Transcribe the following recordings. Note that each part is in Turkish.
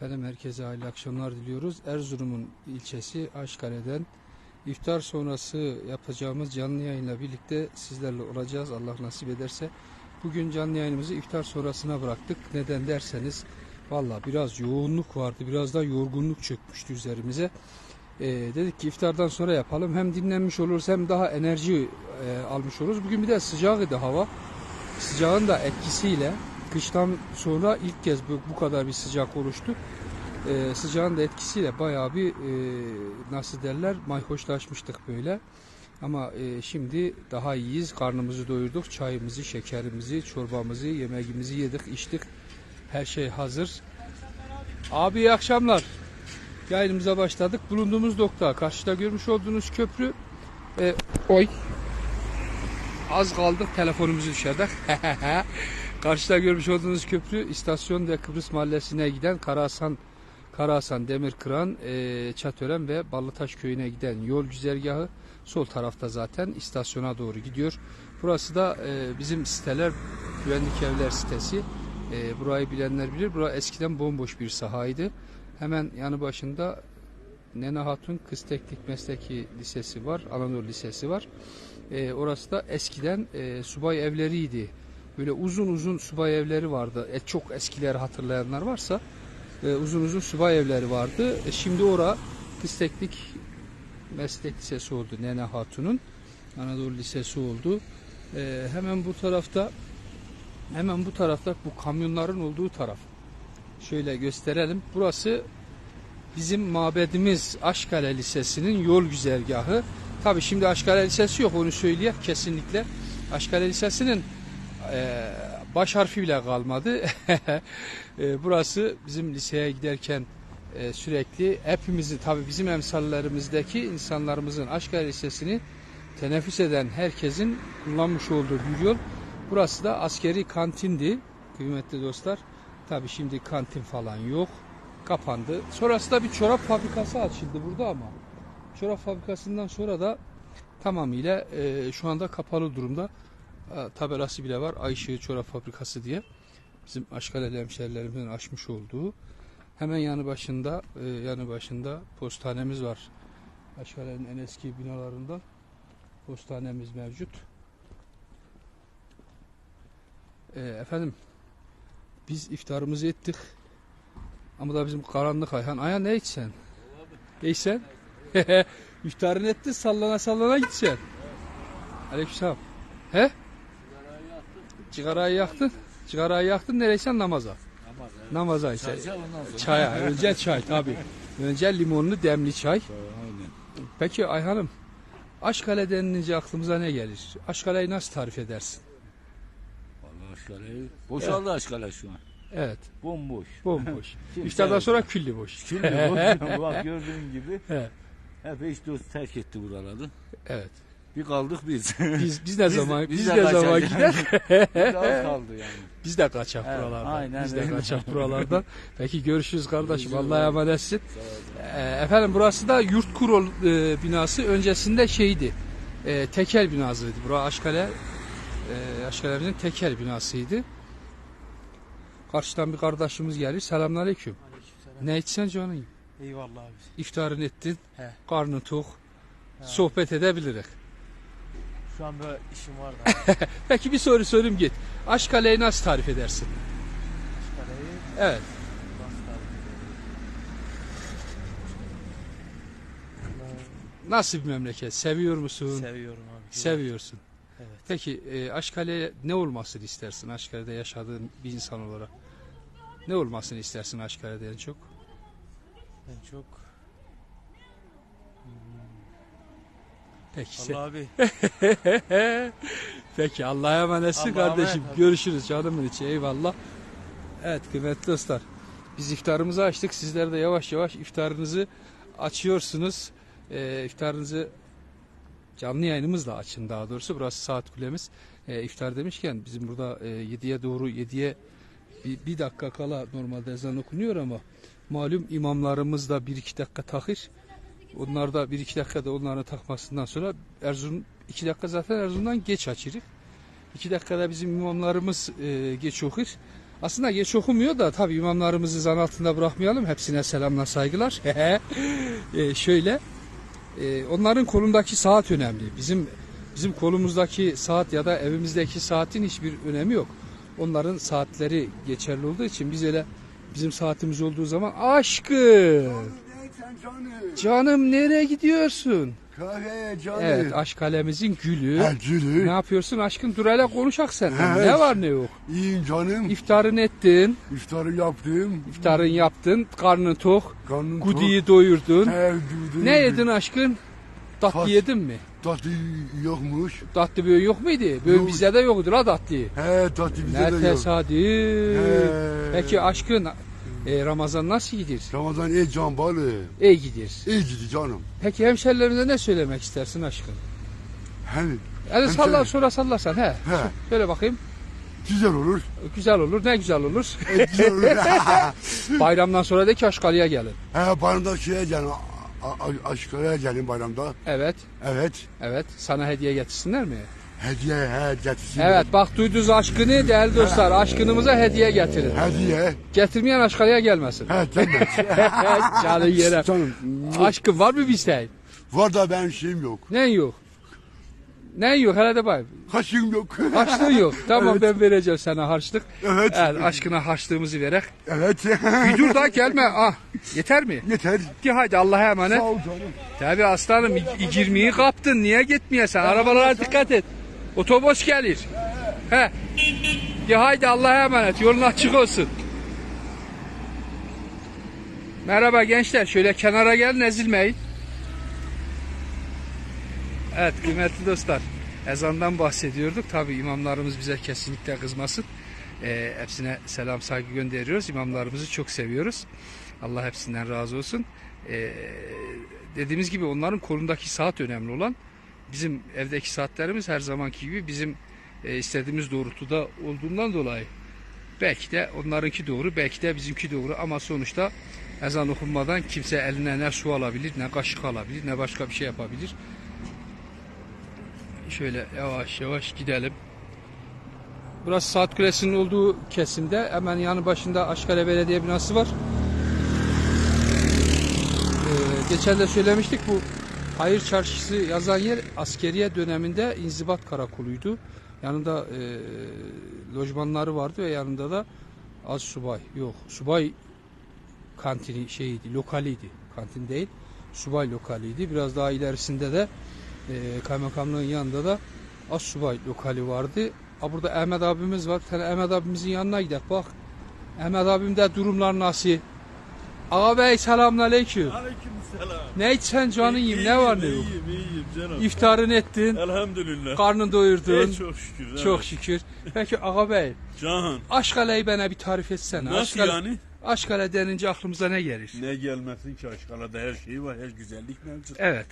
Efendim herkese hayırlı akşamlar diliyoruz. Erzurum'un ilçesi Aşkale'den iftar sonrası yapacağımız canlı yayınla birlikte sizlerle olacağız Allah nasip ederse. Bugün canlı yayınımızı iftar sonrasına bıraktık. Neden derseniz valla biraz yoğunluk vardı. Biraz da yorgunluk çökmüştü üzerimize. Ee, dedik ki iftardan sonra yapalım. Hem dinlenmiş oluruz hem daha enerji e, almış oluruz. Bugün bir de sıcaktı hava. Sıcağın da etkisiyle kıştan sonra ilk kez bu, bu kadar bir sıcak oluştu. Ee, sıcağın da etkisiyle bayağı bir e, nasıl derler mayhoşlaşmıştık böyle. Ama e, şimdi daha iyiyiz. Karnımızı doyurduk. Çayımızı, şekerimizi, çorbamızı, yemeğimizi yedik, içtik. Her şey hazır. Abi iyi akşamlar. Yayınımıza başladık. Bulunduğumuz nokta karşıda görmüş olduğunuz köprü. E, oy. Az kaldık telefonumuzu düşerdik. Karşıda görmüş olduğunuz köprü istasyon ve Kıbrıs Mahallesi'ne giden Karahasan Karahasan Demirkıran, e, Çatören ve Ballıtaş köyüne giden yol güzergahı sol tarafta zaten istasyona doğru gidiyor. Burası da e, bizim siteler Güvenlik Evler sitesi. E, burayı bilenler bilir. Burası eskiden bomboş bir sahaydı. Hemen yanı başında Nene Hatun Kız Teknik Mesleki Lisesi var. Anadolu Lisesi var. E, orası da eskiden e, subay evleriydi. Böyle uzun uzun subay evleri vardı. E, çok eskileri hatırlayanlar varsa e, uzun uzun subay evleri vardı. E, şimdi ora Kız Teknik Meslek Lisesi oldu Nene Hatun'un. Anadolu Lisesi oldu. E, hemen bu tarafta hemen bu tarafta bu kamyonların olduğu taraf. Şöyle gösterelim. Burası bizim mabedimiz Aşkale Lisesi'nin yol güzergahı. Tabi şimdi Aşkale Lisesi yok onu söyleyeyim kesinlikle. Aşkale Lisesi'nin e, baş harfi bile kalmadı. E, burası bizim liseye giderken e, sürekli hepimizi tabi bizim emsallerimizdeki insanlarımızın Aşkale Lisesi'ni teneffüs eden herkesin kullanmış olduğu bir yol. Burası da askeri kantindi kıymetli dostlar. Tabi şimdi kantin falan yok. Kapandı. Sonrası da bir çorap fabrikası açıldı burada ama. Çorap fabrikasından sonra da tamamıyla e, şu anda kapalı durumda. Tabelası bile var. Ayşe Çorap Fabrikası diye. Bizim Aşkaleli hemşerilerimizin açmış olduğu. Hemen yanı başında e, yanı başında postanemiz var. Aşkale'nin en eski binalarından postanemiz mevcut. E, efendim biz iftarımızı ettik. Ama da bizim karanlık Ayhan. Ayhan ne içsen? Ne içsen? İftarını ettin sallana sallana gitsen. Aleykümselam. He? Cigarayı yaktın. Cigarayı yaktın nereysen namaza. Namaza ise. Çaya. Önce çay tabi. Önce limonlu demli çay. Aynen. Peki Ayhan'ım Aşkale denilince aklımıza ne gelir? Aşkale'yi nasıl tarif edersin? Vallahi aşkale boşaldı aşkale şu an. Evet. Bomboş. Bomboş. İftardan sonra külli boş. Şimdi boş. Bak gördüğün gibi He, hep eş dost terk etti buraları. evet. Bir kaldık biz. Biz biz ne Biz- zaman biz biz, de ne zaman kaçacağız. gider? Bir az kaldı yani. Biz de kaçak Evet, buralardan. aynen Biz de öyle. kaçak buralardan. Peki görüşürüz kardeşim. Görüşürüz Allah'a emanetsin. Ee, efendim burası da Yurt Kurol e, binası. Öncesinde şeydi. E, tekel binasıydı. Burası Aşkale e, Aşkale'mizin tekel binasıydı. Karşıdan bir kardeşimiz gelir. Selamünaleyküm. Aleykümselam. Ne içsen canım? Eyvallah abi. İftarını ettin. He. Karnın tok. Sohbet edebiliriz. Şu an böyle işim var da. Peki bir soru sorayım git. Aşkale'yi nasıl tarif edersin? Aşkale'yi Evet. nasıl tarif ederim? Nasıl bir memleket? Seviyor musun? Seviyorum abi. Seviyorsun. Evet. Peki e, Aşkale ne olmasını istersin Aşkale'de yaşadığın bir insan olarak? Ne olmasını istersin Aşkale'de en çok? Ben çok... Peki. Allah abi. Peki Allah'a emanetsin Allah'a kardeşim. emanet. Görüşürüz canımın içi. Eyvallah. Evet kıymetli dostlar. Biz iftarımızı açtık. Sizler de yavaş yavaş iftarınızı açıyorsunuz. E, iftarınızı canlı yayınımızla açın daha doğrusu. Burası saat kulemiz. E, iftar demişken bizim burada e, 7'ye doğru 7'ye bir, bir dakika kala normalde ezan okunuyor ama malum imamlarımız da bir iki dakika takır. Onlar da bir iki dakikada onların takmasından sonra Erzurum iki dakika zaten Erzurum'dan geç açırız. İki dakikada bizim imamlarımız e, geç okur. Aslında geç okumuyor da tabii imamlarımızı zan altında bırakmayalım. Hepsine selamlar saygılar. e, şöyle e, onların kolundaki saat önemli. Bizim bizim kolumuzdaki saat ya da evimizdeki saatin hiçbir önemi yok. Onların saatleri geçerli olduğu için biz öyle bizim saatimiz olduğu zaman aşkım Neysen canım. canım nereye gidiyorsun? Kahveye canım. Evet aşk kalemizin gülü. Ha, gülü. Ne yapıyorsun aşkım? Dur hele konuşak senden. Evet. Ne var ne yok? İyiyim canım. İftarını ettin, İftarı yaptım. iftarın yaptın, karnın tok, Karnım gudiyi doyurdun. tok. He, duydum. Ne yedin aşkın? Tatlı Tat- yedin mi? Tatlı yokmuş. Tatlı böyle yok muydu? Böyle Yok. bizde de yoktur ha tatlı. He tatlı bize Ne de yok. tesadüf. He. Peki aşkın e, Ramazan nasıl gidiyor? Ramazan iyi can balı. İyi gidiyor. İyi gidi canım. Peki hemşerilerimize ne söylemek istersin? Hani Hadi Hemşeri- sallar sonra sallarsan he. he Söyle bakayım. güzel olur. Güzel olur. Ne güzel olur. E, güzel olur. Bayramdan sonra da ki Aşkali'ye gelin. he bayramda şeye gelin. a- a- Aşkaraya gelin bayramda. Evet. Evet. Evet. Sana hediye getirsinler mi? Hediye he getirsin. Evet bak duydunuz aşkını değerli dostlar. Aşkınımıza hediye getirin. Hediye. Getirmeyen Aşkali'ye gelmesin. He gelmez. Canın yere. canım. Aşkın var mı bir isteğin? Var da benim şeyim yok. Ne yok? Ne yok? Hele de bak. Kaşığım yok. Harçlığın yok. Tamam Evet. ben vereceğim sana harçlık. Evet. Evet aşkına harçlığımızı verek. Evet. Bir dur da gelme. Ah, yeter mi? Yeter. Hadi hadi Allah'a emanet. Sağ ol canım. Tabii aslanım 20'yi kaptın. Niye gitmiyorsun? Arabalara dikkat et. Otobüs gelir. He. Ya haydi Allah'a emanet. Yolun açık olsun. Merhaba gençler. Şöyle kenara gelin ezilmeyin. Evet kıymetli dostlar. Ezandan bahsediyorduk. Tabii imamlarımız bize kesinlikle kızmasın. Ee, hepsine selam saygı gönderiyoruz. İmamlarımızı çok seviyoruz. Allah hepsinden razı olsun. Ee, dediğimiz gibi onların kolundaki saat önemli olan. Bizim evdeki saatlerimiz her zamanki gibi bizim e, istediğimiz doğrultuda olduğundan dolayı belki de onlarınki doğru, belki de bizimki doğru ama sonuçta ezan okunmadan kimse eline ne su alabilir, ne kaşık alabilir, ne başka bir şey yapabilir. Şöyle yavaş yavaş gidelim. Burası Saat Kulesi'nin olduğu kesimde. Hemen yanı başında Aşkale Belediye binası var. Ee, geçen de söylemiştik bu Hayır Çarşısı yazan yer askeriye döneminde inzibat karakoluydu. Yanında e, lojmanları vardı ve yanında da az subay yok subay kantini şeyiydi lokaliydi kantin değil subay lokaliydi biraz daha ilerisinde de e, kaymakamlığın yanında da az subay lokali vardı. Ha burada Ahmet abimiz var. Bir tane Ahmet abimizin yanına gidelim bak. Ahmet abimde durumlar nasıl? Ağa bey selamünaleyküm. Aleykümselam. Ne içsen canın yiyeyim ne var ne yok. İyiyim, iyiyim canım. İftarını ettin, Elhamdülillah. karnını doyurdun. E, çok şükür. evet. Çok şükür. Peki ağa bey, Can. Aşkale'yi bana bir tarif etsene. Nasıl Aşkale, yani? Aşkale denince aklımıza ne gelir? Ne gelmesin ki Aşkala'da her şey var, her güzellik mevcut. Evet.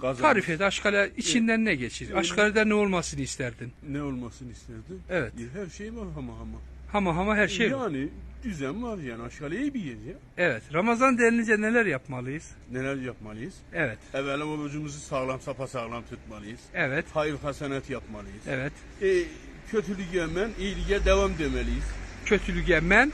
Kazan- Tarif et Aşkale içinden ne geçir? Öyle. Aşkale'de ne olmasını isterdin? Ne olmasını isterdin? Evet. E, Her şey var ama ama. Hama hama her şey. var. Yani düzen var yani iyi bir yer ya. Evet. Ramazan denilince neler yapmalıyız? Neler yapmalıyız? Evet. Evvela orucumuzu sağlam sapasağlam tutmalıyız. Evet. Hayır hasenet yapmalıyız. Evet. E, kötülük yemen, iyiliğe devam demeliyiz. Kötülüğe men,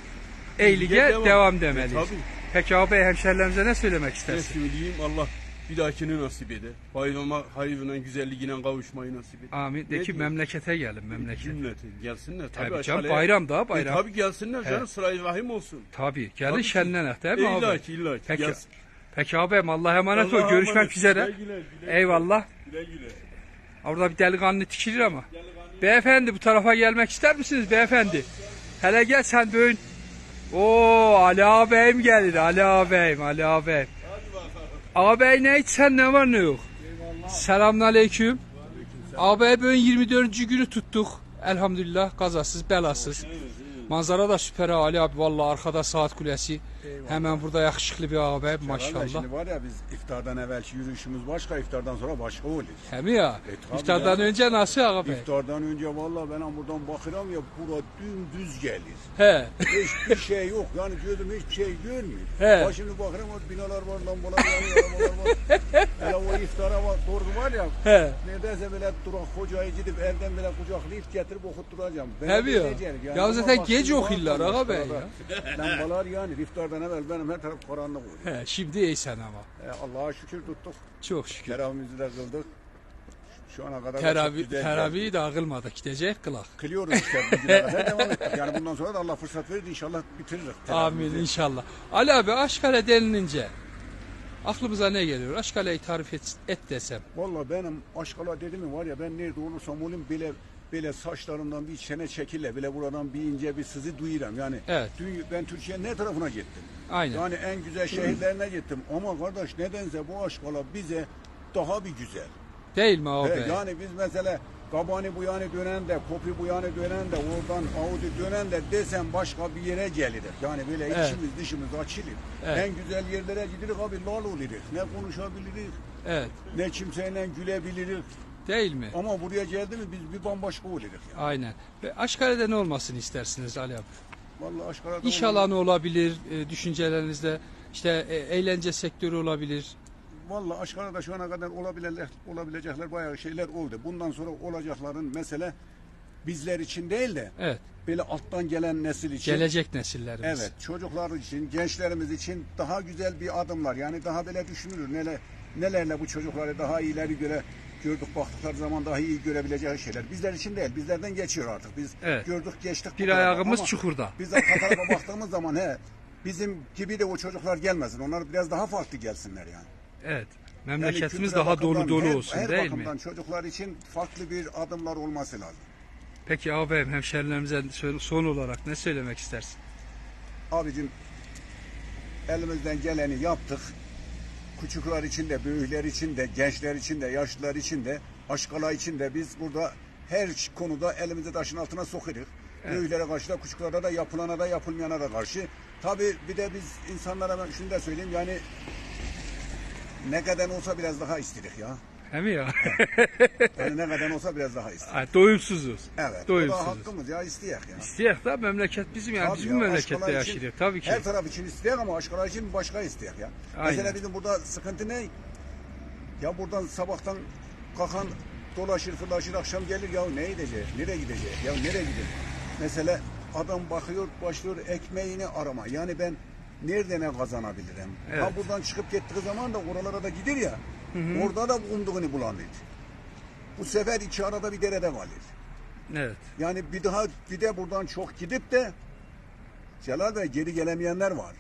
eylige devam, devam. demeliyiz. E, tabii. Peki abi hemşerilerimize ne söylemek Ne istersin? söyleyeyim Allah bir dahakini nasip eder. Bayrama hayırla güzelliğine kavuşmayı nasip eder. Amin. De ki diyeyim? memlekete gelin memleket. Cümleti gelsinler. Tabii Tabii, canım bayram daha E, bayram. tabii gelsinler He. canım sırayı rahim olsun. Tabii. Gelin Tabii şenlenek değil E, mi abi? illa ki illa ki. Peki. Gelsin. Peki abim Allah'a emanet ol. Allah'a Görüşmek emanet. üzere. Güle güle, güle Eyvallah. Güle güle. Orada bir delikanlı tikilir ama. Beyefendi bu tarafa gelmek ister misiniz beyefendi? Hele gel sen böğün. Oo Ali ağabeyim gelir. Ali ağabeyim, Ali ağabeyim. Ağabey ne içsen ne var ne yok? Selamünaleyküm. Ağabey böğün 24. günü tuttuk. Elhamdülillah kazasız belasız. Manzara da süper ha Ali abi. Vallahi arkada saat kulesi. Hemen burada yakışıklı bir ağabey maşallah. Şimdi var ya biz iftardan evvelki yürüyüşümüz başka, iftardan sonra başka olur. Hem ya. E, İftardan ya. önce nasıl ağabey? İftardan önce vallahi ben buradan bakıram ya bura dümdüz gelir. He. Hiçbir şey yok yani gözüm hiçbir şey görmüyor. He. Ha şimdi bakıram binalar var, lambalar var, arabalar var. Hele o iftara bak doğru var ya He. neredeyse böyle durak hocayı gidip evden böyle kucaklayıp getirip okutturacağım. Tabii ya. ödeyeceğim Ya zaten gece okuyurlar tabii ağa bey iftarda. Lambalar yani iftardan evvel benim her taraf karanlık oluyor. He, şimdi iyisen ama. E, Allah'a şükür tuttuk. Çok şükür. Teravihimizi de kıldık. Şu ana kadar güzel teravihi de ağılmadık. Gidecek kılak. Kılıyoruz işte bugüne kadar devam ettik. Yani bundan sonra da Allah fırsat verir inşallah bitiririz. Amin inşallah. Ali abi Aşkale denilince aklımıza ne geliyor? Aşkale'yi tarif et, et desem. Valla benim aşkala dedi mi var ya ben nerede olursam olayım bile böyle saçlarımdan bir çene çekille bile buradan bir ince bir sızı duyuram. Yani Evet. dü- ben Türkiye'nin ne tarafına gittim. Aynen. Yani en güzel şehirlerine gittim. Ama kardeş nedense bu aşkala bize daha bir güzel. Değil mi abi? He, yani biz mesela Gabani bu yana dönen de, Kopi bu yana dönen de, oradan Audi dönen de desem başka bir yere geliriz. Yani böyle Evet. içimiz dışımız açılır. Evet. En güzel yerlere gideriz abi lal oluruz. Ne konuşabiliriz, Evet. ne kimseyle gülebiliriz. Değil mi? Ama buraya geldi mi biz bir bambaşka oluruz. Yani. Aynen. Ve Aşkale'de ne olmasını istersiniz Ali abi? Vallahi aşkına İş alanı olabilir, e, düşüncelerinizde işte e, eğlence sektörü olabilir. Vallahi aşkarada şu ana kadar olabilecekler, olabilecekler bayağı şeyler oldu. Bundan sonra olacakların mesele bizler için değil de Evet. böyle alttan gelen nesil için. Gelecek nesillerimiz. Evet, çocuklar için, gençlerimiz için daha güzel bir adımlar. Yani daha böyle düşünülür. Neler, nelerle bu çocukları daha ileri göre gördük baktıkları zaman daha iyi görebileceği şeyler. Bizler için değil, bizlerden geçiyor artık. Biz Evet. gördük geçtik. Bir ayağımız çukurda. Biz arka tarafa baktığımız zaman he, bizim gibi de o çocuklar gelmesin. Onlar biraz daha farklı gelsinler yani. Evet. Yani Memleketimiz kültürel daha dolu dolu her- olsun her değil mi? bakımdan çocuklar için farklı bir adımlar olması lazım. Peki ağabeyim hemşerilerimize son olarak ne söylemek istersin? Abicim elimizden geleni yaptık. Küçükler için de, büyükler için de, gençler için de, yaşlılar için de, aşkala için de biz burada her konuda elimizi taşın altına sokarız. Büyüklere karşı da, küçüklere de, yapılana da, yapılmayana da karşı. Tabii bir de biz insanlara ben şunu da söyleyeyim yani ne kadar olsa biraz daha istedik ya. He mi ya? Yani ne kadar olsa biraz daha istedik. Ay, Doyumsuzuz. Evet. O da hakkımız ya isteyek ya. İsteyek da memleket bizim yani Tabii bizim ya, memlekette yaşıyor. Tabii ki. Her taraf için isteyek ama aşkalar için başka isteyek ya. Aynen. Mesela bizim burada sıkıntı ne? Ya buradan sabahtan kalkan dolaşır fırlaşır akşam gelir ya ne gidecek? Nereye gidecek? Ya nereye gidecek? Mesela adam bakıyor başlıyor ekmeğini arama. Yani ben nerede ne kazanabilirim? Evet. Ha buradan çıkıp gittiği zaman da oralara da gider ya. Orada da umduğunu bulamıyor. Bu sefer iki arada bir derede kalır. Evet. Yani bir daha bir de buradan çok gidip de Celal Bey geri gelemeyenler var.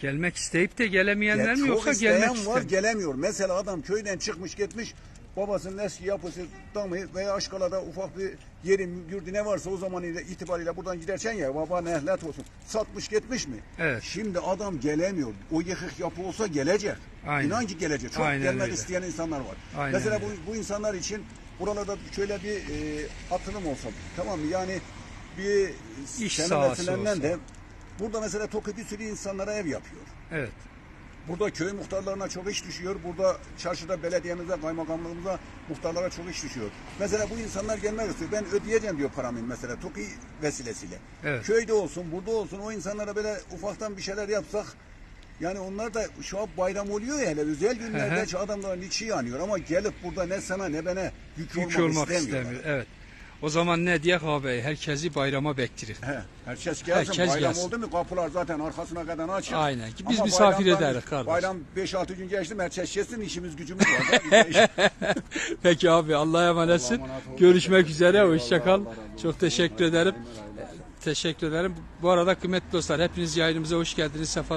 Gelmek isteyip de gelemeyenler Ya mi yoksa isteyen gelmek var istemiyor? gelemiyor. Mesela adam köyden çıkmış gitmiş babasının eski yapısı damı veya Aşkala'da ufak bir yeri yurdu ne varsa o zaman itibariyle buradan giderken ya baba nehlet olsun. Satmış gitmiş mi? Evet. Şimdi adam gelemiyor. O yıkık yapı olsa gelecek. Aynen. İnan ki gelecek. Çok Aynen gelmek öyle. isteyen insanlar var. Aynen Mesela bu, bu insanlar için buralarda şöyle bir e, atılım olsa tamam mı? Yani bir İş sahası olsa. de burada mesela TOKİ bir sürü insanlara ev yapıyor. Evet. Burada köy muhtarlarına çok iş düşüyor. Burada çarşıda belediyemize, kaymakamlığımıza muhtarlara çok iş düşüyor. Mesela bu insanlar gelmek istiyor. Ben ödeyeceğim diyor paramı mesela TOKİ vesilesiyle. Evet. Köyde olsun, burada olsun o insanlara böyle ufaktan bir şeyler yapsak yani onlar da şu an bayram oluyor ya hele özel günlerde adamların içi yanıyor ama gelip burada ne sana ne bana yük, Yük olmak, olmak istemiyorlar. istemiyor. Evet. O zaman ne diye ağabey? Herkesi bayrama bektirir. He, herkes gelsin. Herkes bayram gelsin. oldu mu kapılar zaten arkasına kadar açık. Aynen. Biz Ama misafir ederiz kardeş. Bayram 5-6 gün geçti herkes gelsin işimiz gücümüz var. Peki abi Allah'a emanetsin. Emanet olun. Görüşmek üzere. Eyvallah, Hoşça kal. Allah razı olsun. Çok teşekkür ederim. Teşekkür ederim. Bu arada kıymetli dostlar hepiniz yayınımıza hoş geldiniz. Sefalar